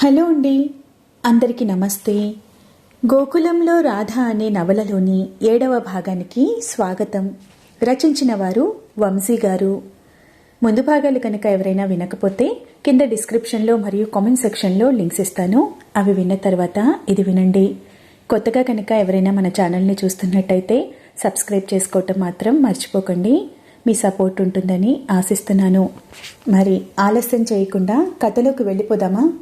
Hello అండి. అందరికీ నమస్తే. గోకులంలో రాధ అనే నవలలోని ఏడవ భాగానికి స్వాగతం. రచించిన వారు వంశీ గారు. ముందు భాగాలు కనుక ఎవరైనా వినకపోతే కింద డిస్క్రిప్షన్లో మరియు కామెంట్ సెక్షన్లో లింక్స్ ఇస్తాను. అవి విన్న తర్వాత ఇది వినండి. కొత్తగా కనుక ఎవరైనా మన ఛానల్ని చూస్తున్నట్టయితే సబ్స్క్రైబ్ చేసుకోవటం మాత్రం మర్చిపోకండి. మీ సపోర్ట్ ఉంటుందని ఆశిస్తున్నాను. మరి ఆలస్యం చేయకుండా కథలోకి వెళ్ళిపోదామా?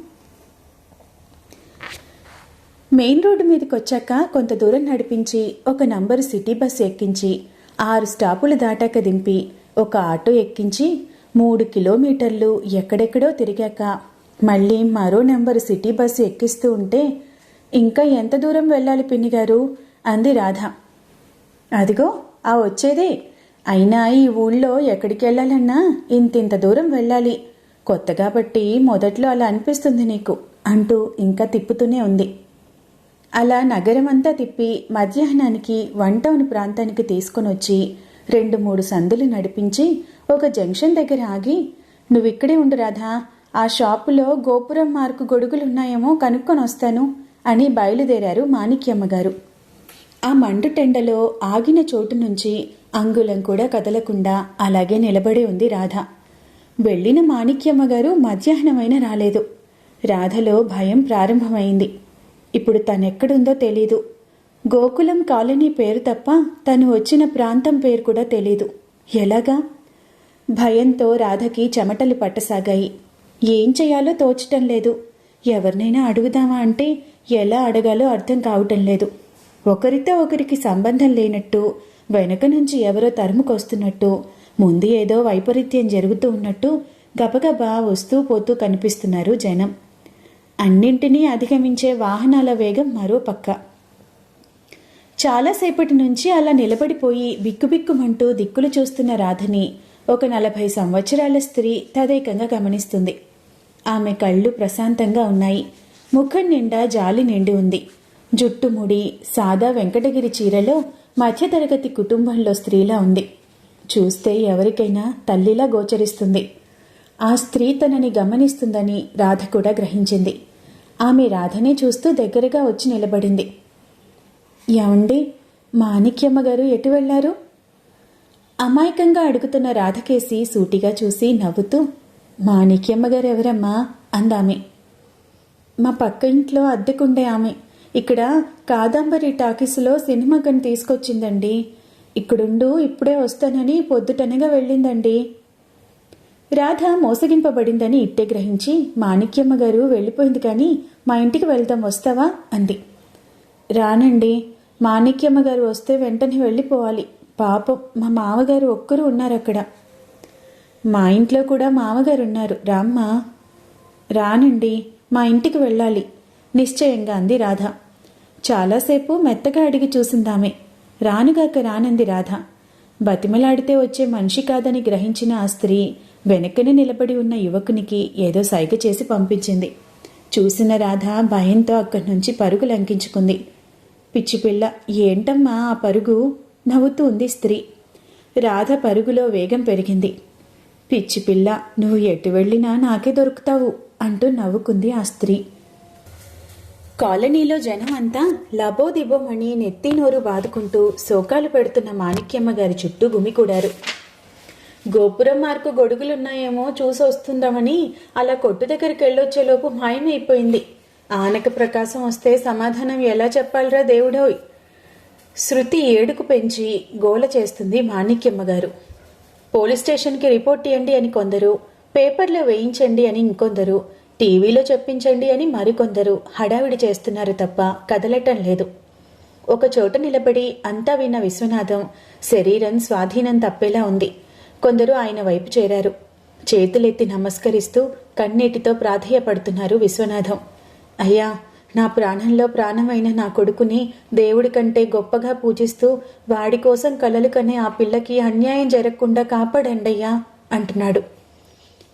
మెయిన్ రోడ్డు మీదకి వచ్చాక కొంత దూరం నడిపించి ఒక నంబరు సిటీ బస్సు ఎక్కించి ఆరు స్టాపులు దాటాక దింపి ఒక ఆటో ఎక్కించి మూడు కిలోమీటర్లు ఎక్కడెక్కడో తిరిగాక మళ్ళీ మరో నెంబరు సిటీ బస్సు ఎక్కిస్తూ ఉంటే ఇంకా ఎంత దూరం వెళ్ళాలి పిన్ని గారు? అంది రాధ. అదిగో ఆ వచ్చేదే. అయినా ఈ ఊళ్ళో ఎక్కడికి వెళ్ళాలన్నా ఇంతింత దూరం వెళ్ళాలి. కొత్త కాబట్టి మొదట్లో అలా అనిపిస్తుంది నీకు అంటూ ఇంకా తిప్పుతూనే ఉంది. అలా నగరమంతా తిప్పి మధ్యాహ్నానికి వన్ టౌన్ ప్రాంతానికి తీసుకునొచ్చి రెండు మూడు సందులు నడిపించి ఒక జంక్షన్ దగ్గర ఆగి నువ్విక్కడే ఉండు రాధా ఆ షాపులో గోపురం మార్కు గొడుగులున్నాయేమో కనుక్కొని వస్తాను అని బయలుదేరారు మాణిక్యమ్మ గారు ఆ మండు టెండలో ఆగిన చోటు నుంచి అంగుళం కూడా కదలకుండా అలాగే నిలబడి ఉంది రాధ. వెళ్ళిన మాణిక్యమ్మ గారు మధ్యాహ్నమైన రాలేదు. రాధలో భయం ప్రారంభమైంది. ఇప్పుడు తనెక్కడుందో తెలీదు. గోకులం కాలనీ పేరు తప్ప తను వచ్చిన ప్రాంతం పేరు కూడా తెలీదు. ఎలాగా? భయంతో రాధకి చెమటలు పట్టసాగాయి. ఏం చేయాలో తోచటం లేదు. ఎవరినైనా అడుగుదామా అంటే ఎలా అడగాలో అర్థం కావటం లేదు. ఒకరితో ఒకరికి సంబంధం లేనట్టు వెనక నుంచి ఎవరో తరుముకొస్తున్నట్టు ముందు ఏదో వైపరీత్యం జరుగుతూ ఉన్నట్టు గబగబా వస్తూ పోతూ కనిపిస్తున్నారు జనం. అన్నింటినీ అధిగమించే వాహనాల వేగం మరో పక్క. చాలాసేపటి నుంచి అలా నిలబడిపోయి బిక్కుబిక్కుమంటూ దిక్కులు చూస్తున్న రాధని ఒక నలభై సంవత్సరాల స్త్రీ తదేకంగా గమనిస్తుంది. ఆమె కళ్ళు ప్రశాంతంగా ఉన్నాయి. ముఖం నిండా జాలి నిండి ఉంది. జుట్టుముడి సాదా వెంకటగిరి చీరలో మధ్యతరగతి కుటుంబంలో స్త్రీలా ఉంది. చూస్తే ఎవరికైనా తల్లిలా గోచరిస్తుంది. ఆ స్త్రీ తనని గమనిస్తుందని రాధ కూడా గ్రహించింది. ఆమె రాధనే చూస్తూ దగ్గరగా వచ్చి నిలబడింది. ఏమండి మాణిక్యమ్మ గారు ఎటు వెళ్ళారు? అమాయకంగా అడుగుతున్న రాధకేసి సూటిగా చూసి నవ్వుతూ మాణిక్యమ్మ గారు ఎవరమ్మా? అందామె. మా పక్క ఇంట్లో అద్దెకుండే ఆమె. ఇక్కడ కాదంబరి టాకీస్లో సినిమా కని తీసుకొచ్చిందండి. ఇక్కడుండు ఇప్పుడే వస్తానని పొద్దుటనగా వెళ్ళిందండి. రాధ మోసగింపబడిందని ఇట్టే గ్రహించి మాణిక్యమ్మ గారు వెళ్ళిపోయింది కానీ మా ఇంటికి వెళ్దాం వస్తావా? అంది. రానండి. మాణిక్యమ్మ గారు వస్తే వెంటనే వెళ్ళిపోవాలి. పాపం మా మామగారు ఒక్కరు ఉన్నారు అక్కడ మా ఇంట్లో కూడా మామగారు ఉన్నారు రామ్మ. రానండి. మా ఇంటికి వెళ్ళాలి. నిశ్చయంగా అంది రాధ. చాలాసేపు మెత్తగా అడిగి చూసిందామే. రానుగాక రానంది రాధ. బతిమలాడితే వచ్చే మనిషి కాదని గ్రహించిన ఆ స్త్రీ వెనకనే నిలబడి ఉన్న యువకునికి ఏదో సైగ చేసి పంపించింది. చూసిన రాధ భయంతో అక్కడి నుంచి పరుగు లంకించుకుంది. పిచ్చిపిల్ల ఏంటమ్మా ఆ పరుగు? నవ్వుతూ ఉంది స్త్రీ. రాధ పరుగులో వేగం పెరిగింది. పిచ్చిపిల్ల నువ్వు ఎటు వెళ్ళినా నాకే దొరుకుతావు అంటూ నవ్వుకుంది ఆ స్త్రీ. కాలనీలో జనం అంతా లబోదిబోమని నెత్తి నోరు బాదుకుంటూ శోకాలు పెడుతున్న మాణిక్యమ్మ గారి చుట్టూ గుమికూడారు గోపురం మార్కు గొడుగులున్నాయేమో చూసి వస్తుందామని అలా కొట్టు దగ్గరికి వెళ్ళొచ్చేలోపు మాయమైపోయింది. ఆనక ప్రకాశం వస్తే సమాధానం ఎలా చెప్పాలరా దేవుడోయ్? శృతి ఏడుకు పెంచి గోల చేస్తుంది మాణిక్యమ్మ గారు. పోలీస్ స్టేషన్కి రిపోర్ట్ ఇవ్వండి అని కొందరు పేపర్లో వేయించండి అని ఇంకొందరు టీవీలో చెప్పించండి అని మరికొందరు హడావిడి చేస్తున్నారు తప్ప కదలటం లేదు. ఒక చోట నిలబడి అంతా విన్న విశ్వనాథం శరీరం స్వాధీనం తప్పేలా ఉంది. కొందరు ఆయన వైపు చేరారు. చేతులెత్తి నమస్కరిస్తూ కన్నీటితో ప్రాధేయపడుతున్నారు విశ్వనాథం. అయ్యా నా ప్రాణంలో ప్రాణమైన నా కొడుకుని దేవుడి కంటే గొప్పగా పూజిస్తూ వాడి కోసం కలలు కనే ఆ పిల్లకి అన్యాయం జరగకుండా కాపాడండయ్యా అంటున్నాడు.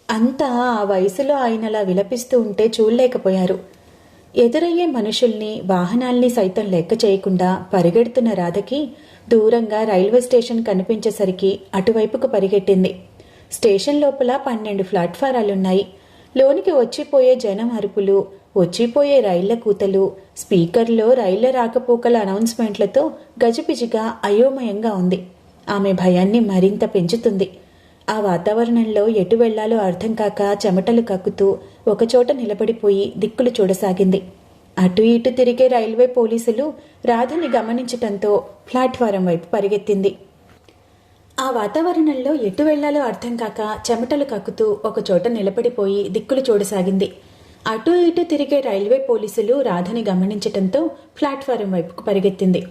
అంతా ఆ వయసులో ఆయన అలా విలపిస్తూ ఉంటే చూడలేకపోయారు. ఎదురయ్యే మనుషుల్ని వాహనాల్ని సైతం లెక్క చేయకుండా పరిగెడుతున్న రాధకి దూరంగా రైల్వే స్టేషన్ కనిపించేసరికి అటువైపుకు పరిగెట్టింది. స్టేషన్ లోపల పన్నెండు ప్లాట్ఫారాలున్నాయి. లోనికి వచ్చిపోయే జనం అరుపులు వచ్చిపోయే రైళ్ళ కూతలు స్పీకర్లో రైళ్ళ రాకపోకల అనౌన్స్మెంట్లతో గజిబిజిగా అయోమయంగా ఉంది. ఆమె భయాన్ని మరింత పెంచుతుంది. ఆ వాతావరణంలో ఎటు వెళ్ళాలో అర్థం కాక చెమటలు కక్కుతూ ఒకచోట నిలబడిపోయి దిక్కులు చూడసాగింది. అటు ఇటు తిరిగే రైల్వే పోలీసులు రాధని గమనించటంతో ప్లాట్ఫారం వైపు పరిగెత్తింది. ఆ వాతావరణంలో ఎటు వెళ్ళాలో అర్థం కాక చెమటలు కక్కుతూ ఒకచోట నిలబడిపోయి దిక్కులు చూడసాగింది. అటు ఇటు తిరిగే రైల్వే పోలీసులు రాధని గమనించటంతో ప్లాట్ఫారం వైపుకు పరిగెత్తింది.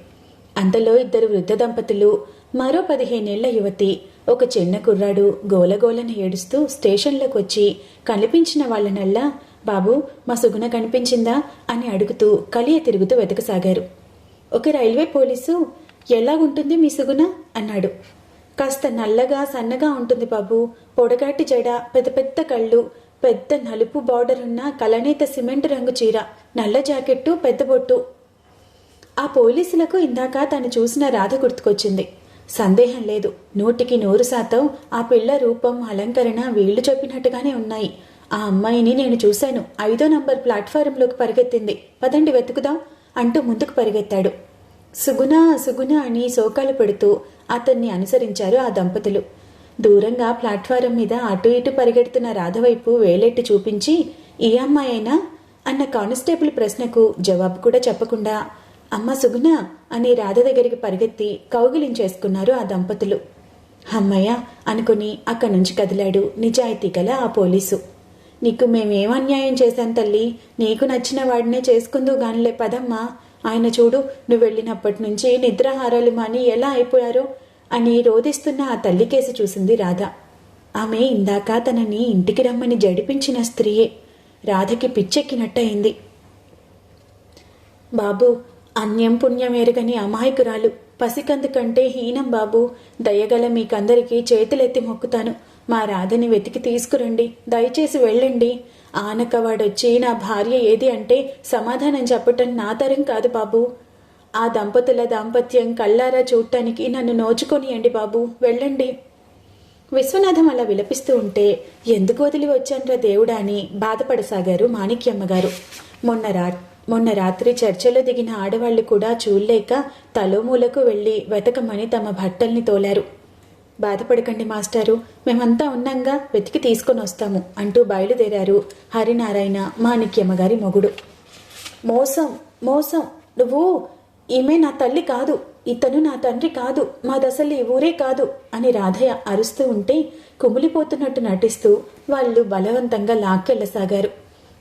అంతలో ఇద్దరు వృద్ధ దంపతులు మరో పదిహేనేళ్ళ యువతి ఒక చిన్న కుర్రాడు గోలగోలని ఏడుస్తూ స్టేషన్లోకి వచ్చి కనిపించిన వాళ్ళనల్లా? బాబు మా సుగుణ కనిపించిందా? అని అడుగుతూ కలియ తిరుగుతూ వెతకసాగారు. ఒక రైల్వే పోలీసు? ఎలా ఉంటుంది మీ సుగుణ? అన్నాడు. కాస్త నల్లగా సన్నగా ఉంటుంది బాబు. పొడగాటి జడ పెద్ద పెద్ద కళ్ళు పెద్ద నలుపు బార్డర్ ఉన్న కలనేత సిమెంట్ రంగు చీర నల్ల జాకెట్టు పెద్ద బొట్టు. ఆ పోలీసులకు ఇందాక తను చూసిన రాధ గుర్తుకొచ్చింది. సందేహం లేదు. నూటికి నూరు శాతం ఆ పిల్ల రూపం అలంకరణ వీళ్ళు చెప్పినట్టుగానే ఉన్నాయి. ఆ అమ్మాయిని నేను చూశాను. ఐదో నంబర్ ప్లాట్ఫారంలోకి పరిగెత్తింది. పదండి వెతుకుదాం అంటూ ముందుకు పరిగెత్తాడు. సుగుణ సుగుణ అని శోకాలు పెడుతూ అతన్ని అనుసరించారు ఆ దంపతులు. దూరంగా ప్లాట్ఫారం మీద అటు ఇటు పరిగెడుతున్న రాధవైపు వేలెట్టి చూపించి ఈ అమ్మాయైనా? అన్న కానిస్టేబుల్ ప్రశ్నకు జవాబు కూడా చెప్పకుండా అమ్మ సుగుణ అని రాధ దగ్గరికి పరిగెత్తి కౌగిలించేసుకున్నారు ఆ దంపతులు. అమ్మయ్య అనుకుని అక్కడి నుంచి కదిలాడు నిజాయితీ గల ఆ పోలీసు. నీకు మేమేం అన్యాయం చేశాం తల్లి? నీకు నచ్చిన వాడినే చేసుకుందు గానిలే పదమ్మా. ఆయన చూడు నువ్వు వెళ్ళినప్పటి నుంచి నిద్రాహారాలు మాని ఎలా అయిపోయారో అని రోధిస్తున్న ఆ తల్లి కేసు చూసింది రాధ. ఆమె ఇందాక తనని ఇంటికి రమ్మని జడిపించిన స్త్రీయే. రాధకి పిచ్చెక్కినట్టయింది. బాబు అన్యం పుణ్యం ఎరగని అమాయకురాలు. పసికందు కంటే హీనం బాబు. దయగల మీకందరికీ చేతులెత్తి మొక్కుతాను. మా రాధని వెతికి తీసుకురండి. దయచేసి వెళ్ళండి. ఆనకవాడొచ్చి నా భార్య ఏది అంటే సమాధానం చెప్పటం నా తరం కాదు బాబు. ఆ దంపతుల దాంపత్యం కళ్ళారా చూడటానికి నన్ను నోచుకొనియండి బాబు. వెళ్ళండి. విశ్వనాథం అలా విలపిస్తూ ఉంటే ఎందుకు వదిలి వచ్చాన్రా దేవుడా అని బాధపడసాగారు మాణిక్యమ్మ గారు మొన్న రా మొన్న రాత్రి చర్చలో దిగిన ఆడవాళ్ళు కూడా చూడలేక తలోమూలకు వెళ్ళి వెతకమని తమ భర్తల్ని తోలారు. బాధపడకండి మాస్టారు మేమంతా ఉన్నాంగా వెతికి తీసుకొని వస్తాము అంటూ బయలుదేరారు హరినారాయణ మాణిక్యమ్మ గారి మొగుడు. మోసం మోసం నువ్వు ఈమె నా తల్లి కాదు ఇతను నా తండ్రి కాదు మాదసలు ఈ ఊరే కాదు అని రాధయ్య అరుస్తూ ఉంటే కుమిలిపోతున్నట్టు నటిస్తూ వాళ్ళు బలవంతంగా లాక్కెళ్ళసాగారు.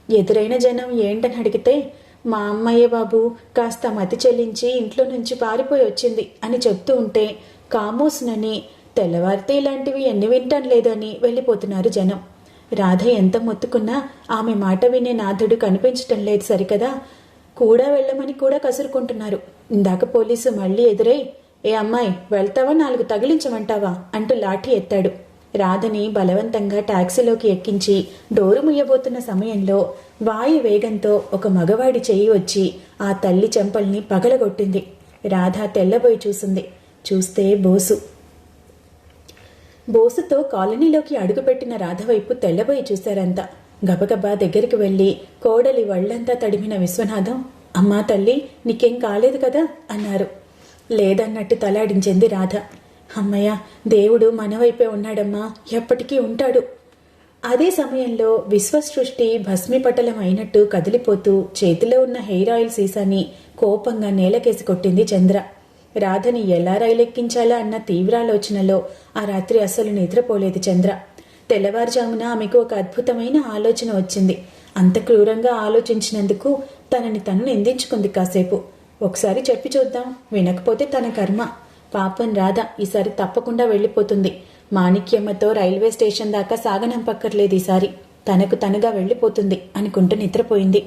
ఎదురైన జనం ఏంటని అడిగితే మా అమ్మయ్య బాబు కాస్త మతి చెల్లించి ఇంట్లో నుంచి పారిపోయి వచ్చింది అని చెప్తూ ఉంటే కామోసునని తెల్లవారితే ఇలాంటివి ఎన్ని వింటాం లేదని వెళ్ళిపోతున్నారు జనం. రాధ ఎంత మొత్తుకున్నా ఆమె మాట వినే నాథుడు కనిపించటం లేదు సరికదా? కూడా వెళ్ళమని కూడా కసురుకుంటున్నారు. ఇందాక పోలీసు మళ్ళీ ఎదురై ఏ అమ్మాయి వెళ్తావా? నాలుగు తగిలించమంటావా? అంటూ లాఠీ ఎత్తాడు. రాధని బలవంతంగా టాక్సీలోకి ఎక్కించి డోరు ముయ్యబోతున్న సమయంలో వాయు వేగంతో ఒక మగవాడి చెయ్యి వచ్చి ఆ తల్లి చెంపల్ని పగలగొట్టింది. రాధ తెల్లబోయి చూసింది. చూస్తే బోసు. బోసుతో కాలనీలోకి అడుగుపెట్టిన రాధవైపు తెల్లబోయి చూశారంతా. గబగబా దగ్గరికి వెళ్ళి కోడలి వళ్ళంతా తడిమిన విశ్వనాథం అమ్మా తల్లి నీకేం కాలేదు కదా? అన్నారు. లేదన్నట్టు తలాడించింది రాధ. అమ్మయ్య దేవుడు మనవైపే ఉన్నాడమ్మా. ఎప్పటికీ ఉంటాడు. అదే సమయంలో విశ్వసృష్టి భస్మిపటలం అయినట్టు కదిలిపోతూ చేతిలో ఉన్న హెయిర్ ఆయిల్ సీసాని కోపంగా నేలకేసి కొట్టింది చంద్ర. రాధని ఎలా రైలెక్కించాలా అన్న తీవ్రాలోచనలో ఆ రాత్రి అస్సలు నిద్రపోలేదు చంద్ర. తెల్లవారుజామున ఆమెకు ఒక అద్భుతమైన ఆలోచన వచ్చింది. అంత క్రూరంగా ఆలోచించినందుకు తనని తను నిందించుకుంది కాసేపు. ఒకసారి చెప్పి చూద్దాం వినకపోతే తన కర్మ. పాపం రాధ ఈసారి తప్పకుండా వెళ్ళిపోతుంది. మాణిక్యమ్మతో రైల్వే స్టేషన్ దాకా సాగనంపక్కర్లేదు ఈసారి. తనకు తనుగా వెళ్ళిపోతుంది అనుకుంటూ నిద్రపోయింది.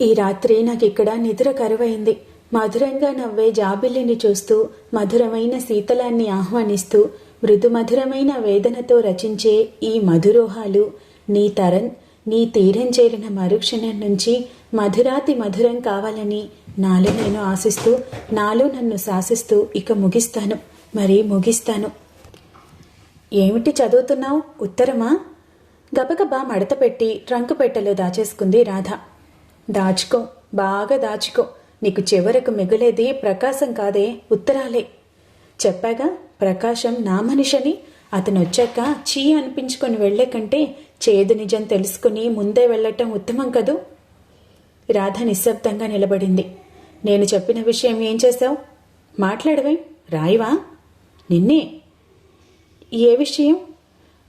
ఈ రాత్రి నాకు ఇక్కడ నిద్ర కరువైంది. మధురంగా నవ్వే జాబిల్లిని చూస్తూ మధురమైన శీతలాన్ని ఆహ్వానిస్తూ మృదు మధురమైన వేదనతో రచించే ఈ మధురోహాలు నీ తరం నీ తీరం చేరిన మరుక్షణం నుంచి మధురాతి మధురం కావాలని నాలో నేను ఆశిస్తూ నాలో నన్ను శాసిస్తూ ఇక ముగిస్తాను మరి ముగిస్తాను. ఏమిటి చదువుతున్నావు? ఉత్తరమా? గబగబా మడత పెట్టి ట్రంకు పెట్టెలో దాచేసుకుంది రాధ. దాచుకో బాగా దాచుకో. నీకు చివరకు మిగిలేది ప్రకాశం కాదే ఉత్తరాలే. చెప్పాగా ప్రకాశం నా మనిషని? అతను వచ్చాక చీ అనిపించుకొని వెళ్ళే కంటే చేదు నిజం తెలుసుకుని ముందే వెళ్ళటం ఉత్తమం కదూ? రాధ నిశ్శబ్దంగా నిలబడింది. నేను చెప్పిన విషయం ఏం చేశావు? మాట్లాడవే రాయివా? నిన్నే. ఏ విషయం?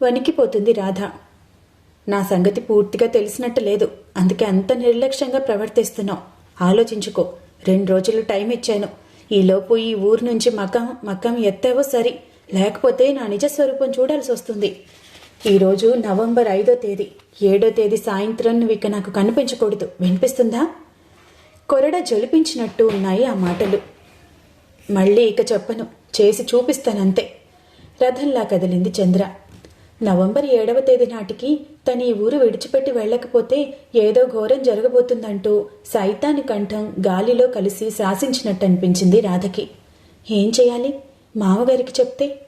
వణికిపోతుంది రాధ. నా సంగతి పూర్తిగా తెలిసినట్టు లేదు. అందుకే అంత నిర్లక్ష్యంగా ప్రవర్తిస్తున్నావు. ఆలోచించుకో. రెండు రోజులు టైం ఇచ్చాను. ఈలోపు ఈ ఊరు నుంచి మకం మకం ఎత్తావో సరి. లేకపోతే నా నిజ స్వరూపం చూడాల్సి వస్తుంది. ఈరోజు నవంబర్ ఐదో తేదీ. ఏడో తేదీ సాయంత్రం నువ్వు ఇక నాకు కనిపించకూడదు. వినిపిస్తుందా? కొరడ జలిపించినట్టు ఉన్నాయి ఆ మాటలు. మళ్ళీ ఇక చెప్పను. చేసి చూపిస్తానంతే. రథంలా కదిలింది చంద్ర. నవంబర్ ఏడవ తేదీ నాటికి తన ఈ ఊరు విడిచిపెట్టి వెళ్ళకపోతే ఏదో ఘోరం జరగబోతుందంటూ సైతాని కంఠం గాలిలో కలిసి శాసించినట్టు అనిపించింది రాధకి. ఏం చేయాలి? మామగారికి చెప్తే?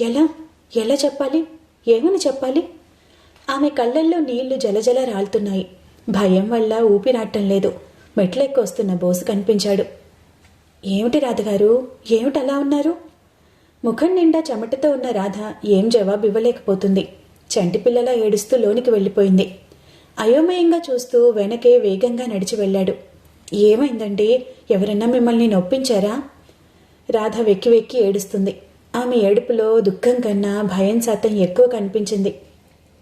ఎలా? ఎలా చెప్పాలి? ఏమని చెప్పాలి? ఆమె కళ్ళల్లో నీళ్ళు జలజల రాలుతున్నాయి. భయం వల్ల ఊపిరాటం లేదు మెట్లెక్కొస్తున్న బోసు కనిపించాడు. ఏమిటి రాధగారు? ఏమిటి అలా ఉన్నారు? ముఖం నిండా చెమటతో ఉన్న రాధ ఏం జవాబు ఇవ్వలేకపోతుంది చంటి పిల్లలా ఏడుస్తూ లోనికి వెళ్ళిపోయింది. అయోమయంగా చూస్తూ వెనకే వేగంగా నడిచి వెళ్ళాడు. ఏమైందండి? ఎవరన్నా మిమ్మల్ని నొప్పించారా? రాధ వెక్కి వెక్కి ఏడుస్తుంది. ఆమె ఏడుపులో దుఃఖం కన్నా భయం శాతం ఎక్కువ కనిపించింది.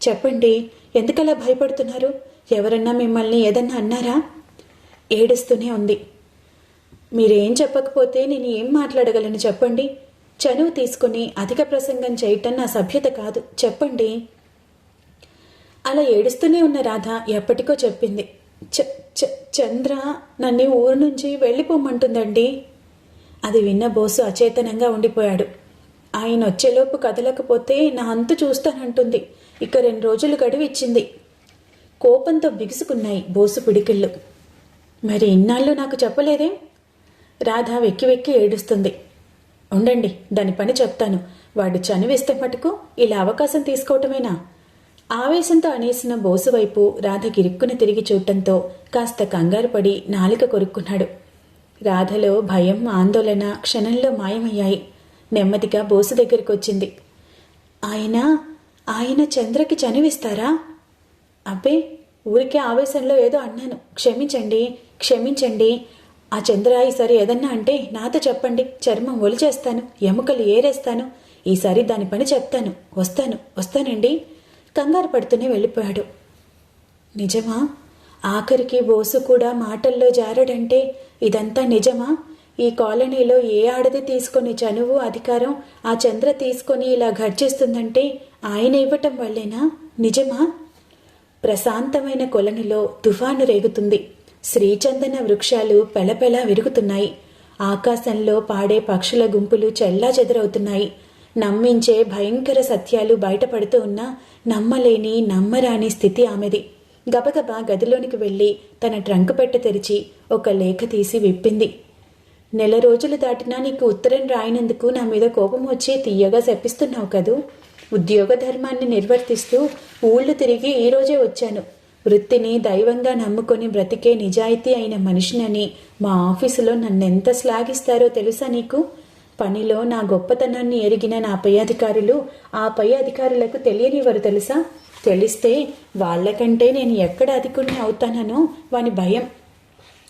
చెప్పండి ఎందుకలా భయపడుతున్నారు? ఎవరన్నా మిమ్మల్ని ఏదన్నా అన్నారా? ఏడుస్తూనే ఉంది. మీరేం చెప్పకపోతే నేను ఏం మాట్లాడగలను చెప్పండి? చనువు తీసుకుని అధిక ప్రసంగం చేయటం నా సభ్యత కాదు. చెప్పండి. అలా ఏడుస్తూనే ఉన్న రాధ ఎప్పటికో చెప్పింది. చ చ చంద్ర నన్ను ఊరు నుంచి వెళ్ళిపోమంటుందండి. అది విన్న బోసు అచేతనంగా ఉండిపోయాడు. ఆయన వచ్చేలోపు కదలకపోతే నా అంతు చూస్తానంటుంది. ఇక రెండు రోజులు గడువు ఇచ్చింది కోపంతో బిగుసుకున్నాయి బోసు పిడికిళ్ళు. మరి ఇన్నాళ్ళు నాకు చెప్పలేదే? రాధ వెక్కి వెక్కి ఏడుస్తుంది. ఉండండి దాని పని చెప్తాను. వాడు చనివేస్తే మటుకు ఇలా అవకాశం తీసుకోవటమేనా? ఆవేశంతో అనేసిన బోసు వైపు రాధ గిరుక్కుని తిరిగి చూడటంతో కాస్త కంగారు పడి నాలిక కొరుక్కున్నాడు. రాధలో భయం ఆందోళన క్షణంలో మాయమయ్యాయి. నెమ్మదిగా బోసు దగ్గరికి వచ్చింది. ఆయన ఆయన చంద్రకి చనివిస్తారా? అబ్బే ఊరికే ఆవేశంలో ఏదో అన్నాను. క్షమించండి క్షమించండి. ఆ చంద్ర ఈసారి ఏదన్నా అంటే నాతో చెప్పండి. చర్మం ఒలిచేస్తాను. ఎముకలు ఏరేస్తాను. ఈసారి దాని పని చెప్తాను. వస్తాను. వస్తానండి. కంగారు పడుతూనే వెళ్ళిపోయాడు. నిజమా? ఆఖరికి బోసు కూడా మాటల్లో జారడంటే ఇదంతా నిజమా? ఈ కాలనీలో ఏ ఆడది తీసుకొని చనువు అధికారం ఆ చంద్ర తీసుకొని ఇలా గర్జిస్తుందంటే ఆయన ఇవ్వటం వల్లేనా? నిజమా? ప్రశాంతమైన కొలనిలో తుఫాను రేగుతుంది. శ్రీచందన వృక్షాలు పెళపెళ విరుగుతున్నాయి. ఆకాశంలో పాడే పక్షుల గుంపులు చెల్లా చెదరవుతున్నాయి నమ్మించే భయంకర సత్యాలు బయటపడుతూ ఉన్నా నమ్మలేని నమ్మరాని స్థితి ఆమెది. గబగబా గదిలోనికి వెళ్ళి తన ట్రంక్ పెట్టె తెరిచి ఒక లేఖ తీసి విప్పింది. నెల రోజులు దాటినా నీకు ఉత్తరం రాయినందుకు నా మీద కోపం వచ్చి తీయగా శపిస్తున్నావు కదూ? ఉద్యోగ ధర్మాన్ని నిర్వర్తిస్తూ ఊళ్ళు తిరిగి ఈరోజే వచ్చాను. వృత్తిని దైవంగా నమ్ముకొని బ్రతికే నిజాయితీ అయిన మనిషినని మా ఆఫీసులో నన్నెంత శ్లాఘిస్తారో తెలుసా నీకు? పనిలో నా గొప్పతనాన్ని ఎరిగిన నా పై అధికారులు ఆ పై అధికారులకు తెలియనివారు తెలుసా? తెలిస్తే వాళ్ళకంటే నేను ఎక్కడ అధికుణ్ణి అవుతానో వాని భయం.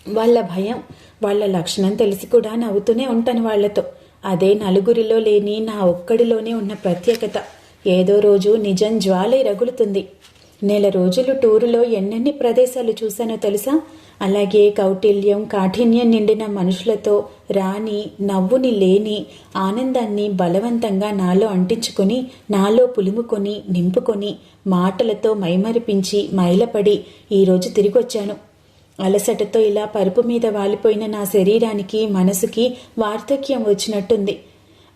వాళ్ళ భయం వాళ్ళ లక్షణం తెలిసి కూడా నవ్వుతూనే ఉంటాను వాళ్ళతో అదే నలుగురిలో లేని నా ఒక్కడిలోనే ఉన్న ప్రత్యేకత. ఏదో రోజు నిజం జ్వాలై రగులుతుంది. నెల రోజులు టూరులో ఎన్నెన్ని ప్రదేశాలు చూశానో తెలుసా? అలాగే కౌటిల్యం కాఠిన్యం నిండిన మనుషులతో రాని నవ్వుని లేని ఆనందాన్ని బలవంతంగా నాలో అంటించుకొని నాలో పులుముకొని నింపుకొని మాటలతో మైమరిపించి మైలపడి ఈరోజు తిరిగొచ్చాను. అలసటతో ఇలా పరుపు మీద వాలిపోయిన నా శరీరానికి మనసుకి వార్ధక్యం వచ్చినట్టుంది.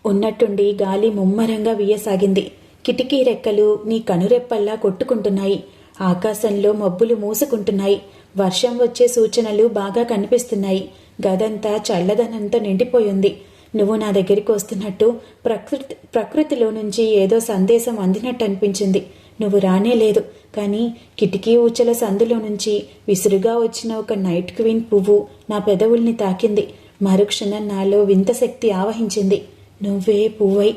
ఉన్నట్టుండి గాలి ముమ్మరంగా వీయసాగింది. కిటికీ రెక్కలు నీ కనురెప్పల్లా కొట్టుకుంటున్నాయి. ఆకాశంలో మబ్బులు మూసుకుంటున్నాయి. వర్షం వచ్చే సూచనలు బాగా కనిపిస్తున్నాయి. గదంతా చల్లదనంతో నిండిపోయింది. నువ్వు నా దగ్గరికి వస్తున్నట్టు ప్రకృతి ప్రకృతిలో నుంచి ఏదో సందేశం అందినట్టు అనిపించింది. నువ్వు రానే లేదు. కానీ కిటికీ ఊచల సందులో నుంచి విసురుగా వచ్చిన ఒక నైట్ క్వీన్ పువ్వు నా పెదవుల్ని తాకింది. మరుక్షణం నాలో వింత శక్తి ఆవహించింది. నువ్వే పువ్వై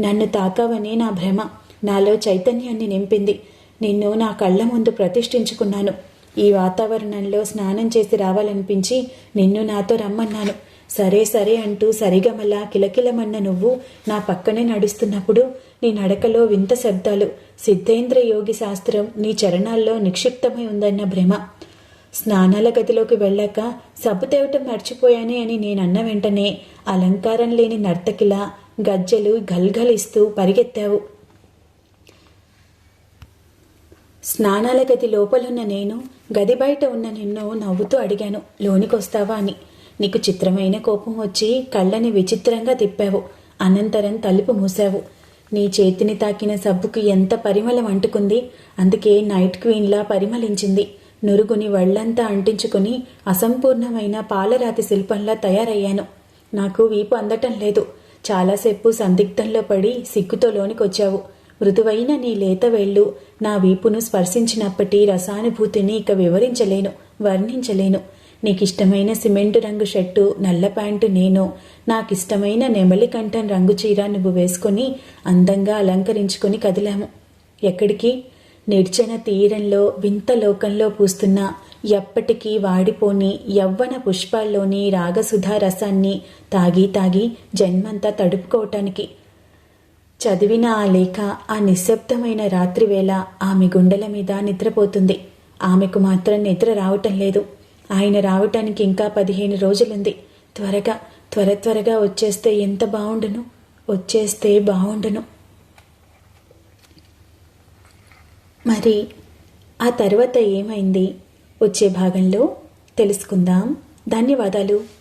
నన్ను తాకావని నా భ్రమ. నాలో చైతన్యాన్ని నింపింది. నిన్ను నా కళ్ళ ముందు ప్రతిష్ఠించుకున్నాను. ఈ వాతావరణంలో స్నానం చేసి రావాలనిపించి నిన్ను నాతో రమ్మన్నాను. సరే సరే అంటూ సరిగమలా కిలకిలమన్న నువ్వు నా పక్కనే నడుస్తున్నప్పుడు నీ నడకలో వింత శబ్దాలు. సిద్ధేంద్ర యోగి శాస్త్రం నీ చరణాల్లో నిక్షిప్తమై ఉందన్న భ్రమ. స్నానాల గదిలోకి వెళ్ళాక సబ్బు తేవటం మర్చిపోయానే అని నేనన్న వెంటనే అలంకారం లేని నర్తకిలా గజ్జలు గల్గలిస్తూ పరిగెత్తావు. స్నానాల గది లోపలున్న నేను గది బయట ఉన్న నిన్ను నవ్వుతూ అడిగాను. లోనికొస్తావా అని. నీకు చిత్రమైన కోపం వచ్చి కళ్ళని విచిత్రంగా తిప్పావు. అనంతరం తలుపు మూసావు నీ చేతిని తాకిన సబ్బుకి ఎంత పరిమళం అంటుకుంది. అందుకే నైట్ క్వీన్లా పరిమళించింది. నురుగుని వళ్ళంతా అంటించుకుని అసంపూర్ణమైన పాలరాతి శిల్పంలా తయారయ్యాను. నాకు వీపు అందటం లేదు. చాలాసేపు సందిగ్ధంలో పడి సిగ్గుతో లోనికొచ్చావు. మృదువైన నీ లేత వేళ్ళు నా వీపును స్పర్శించినప్పటి రసానుభూతిని ఇక వివరించలేను వర్ణించలేను. నీకిష్టమైన సిమెంటు రంగు షర్టు నల్ల ప్యాంటు నేను నాకిష్టమైన నెమలి కంఠం రంగు చీర నువ్వు వేసుకొని అందంగా అలంకరించుకొని కదిలాము. ఎక్కడికి? నిర్జన తీరంలో వింత లోకంలో పూస్తున్న ఎప్పటికీ వాడిపోని యవ్వన పుష్పాల్లోని రాగసుధా రసాన్ని తాగి తాగి జన్మంతా తడుపుకోవటానికి. చదివిన ఆ లేఖ ఆ నిశ్శబ్దమైన రాత్రివేళ ఆమె గుండెల మీద నిద్రపోతుంది. ఆమెకు మాత్రం నిద్ర రావటం లేదు. ఆయన రావటానికి ఇంకా పదిహేను రోజులుంది. త్వరగా త్వర త్వరగా వచ్చేస్తే ఎంత బాగుండును వచ్చేస్తే బాగుండును మరి ఆ తర్వాత ఏమైంది? వచ్చే భాగంలో తెలుసుకుందాం. ధన్యవాదాలు.